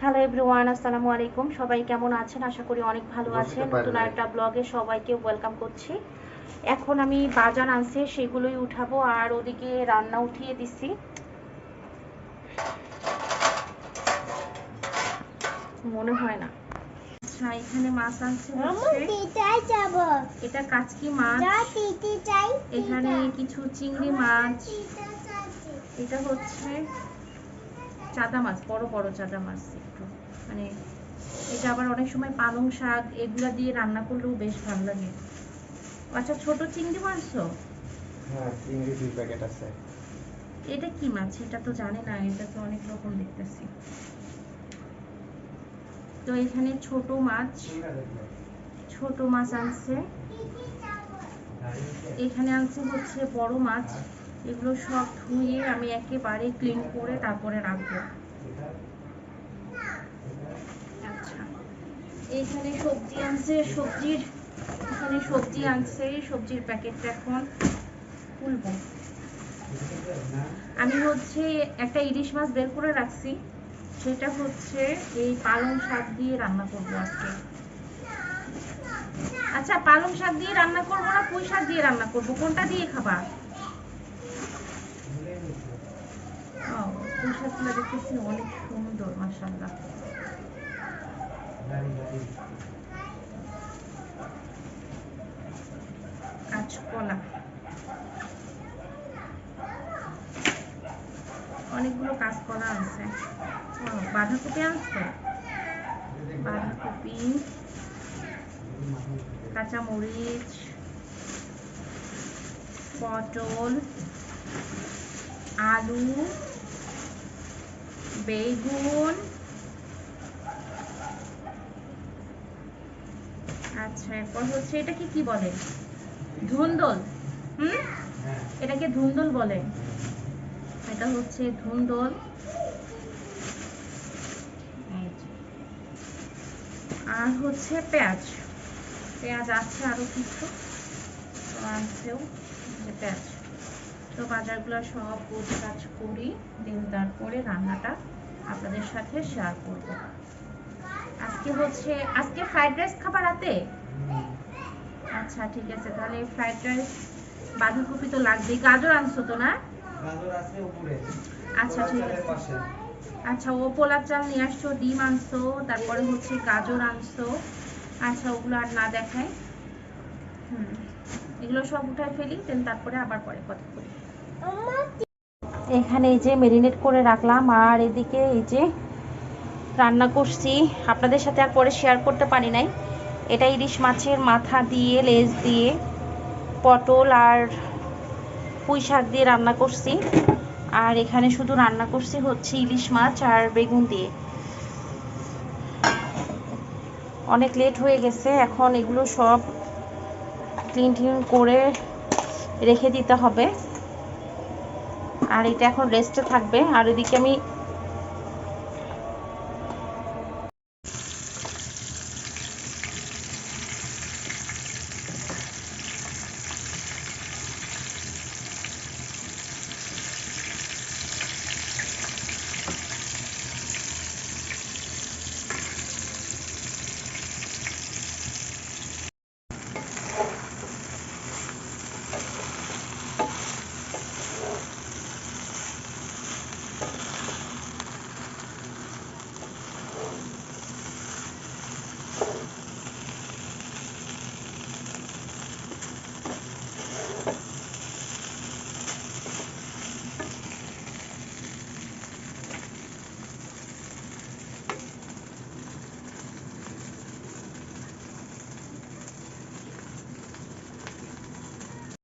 Hello everyone আসসালামু আলাইকুম। সবাই কেমন আছেন? আশা করি অনেক ভালো আছেন। নতুন। একটা ব্লগে সবাইকে ওয়েলকাম করছি। এখন আমি বাজার আনছে সেগুলোই উঠাবো। আর ওদিকে রান্না উঠিয়ে দিছি। মনে হয় না। আচ্ছা এখানে মাছ আনছে হচ্ছে। দিতে যাব। এটা কাচকি মাছ। যা দিতে চাই এখানে কিছু চিংড়ি মাছ। এটা হচ্ছে চাদা মাছ বড় বড় চাদা মাছ একটু। মানে এটা আবার অনেক সময় পালং শাক এগুলা দিয়ে রান্না করলেও বেশ ভালো লাগে। আচ্ছা ছোট চিংড়ি মাছ তো? হ্যাঁ চিংড়ি দুই প্যাকেট আছে। এটা কি মাছ? এটা তো জানি না এটা তো অনেক রকম দেখতেছি। তো এখানে ছোট মাছ ছোট মাছ আনছে। এখানে আনছে হচ্ছে বড় মাছ। এগুলো সব ধুয়ে আমি একেবারে ক্লিন করে তারপরে রাখব। আচ্ছা। এইখানে সবজি আনছে, সবজির, এখানে সবজি আনছে, সবজির প্যাকেটটা এখন খুলবো আমি হচ্ছে একটা ইলিশ মাছ বের করে রাখছি, সেটা হচ্ছে এই পালং শাক দিয়ে রান্না করব আজকে। আচ্ছা পালং শাক দিয়ে রান্না করব না পুঁই শাক দিয়ে রান্না করব? কোনটা দিয়ে খাবা? পুঁই দেখতেছি অনেক সুন্দর মাসাল্লাহ কাঁচকলা। অনেকগুলো কাঁচকলা আছে। বাঁধাকপি আনছো? বাঁধাকপি, কাঁচামরিচ, পটল, আলু বেগুন। আচ্ছা এরপর হচ্ছে এটাকে কি বলে? ধুন্দল। হুম? এটাকে ধুন্দল বলে। এটা হচ্ছে ধুন্দল। আর হচ্ছে পেঁয়াজ। পেঁয়াজ আছে আরও কিছু? তো আনছেও। পেঁয়াজ। তো বাজারগুলো সব গোছ কাজ করি দেন তারপরে রান্নাটা আপনাদের সাথে শেয়ার করব। আজকে হচ্ছে আজকে ফ্রাইড রাইস খাবার রাতে? আচ্ছা ঠিক আছে তাহলে ফ্রাইড রাইস বাঁধাকপি তো লাগবেই। গাজর আনছো তো না? গাজর আছে উপরে। আচ্ছা ঠিক আছে। আচ্ছা ও পোলার চাল নিয়ে আসছো ডিম আনছো তারপরে হচ্ছে গাজর আনছো। আচ্ছা ওগুলো আর না দেখাই। হুম এগুলো সব উঠায় ফেলি দেন তারপরে আবার পরে কথা বলি। এখানে এই যে মেরিনেট করে রাখলাম, আর এদিকে এই যে রান্না করছি। আপনাদের সাথে আর পরে শেয়ার করতে পারি নাই। এটা ইলিশ মাছের মাথা দিয়ে, লেজ দিয়ে, পটল আর পুঁই শাক দিয়ে রান্না করছি। আর এখানে শুধু রান্না করছি হচ্ছে ইলিশ মাছ আর বেগুন দিয়ে। অনেক লেট হয়ে গেছে, এখন এগুলো সব ক্লিন টিন করে রেখে দিতে হবে। আর এটা এখন রেস্টে থাকবে। আর এদিকে আমি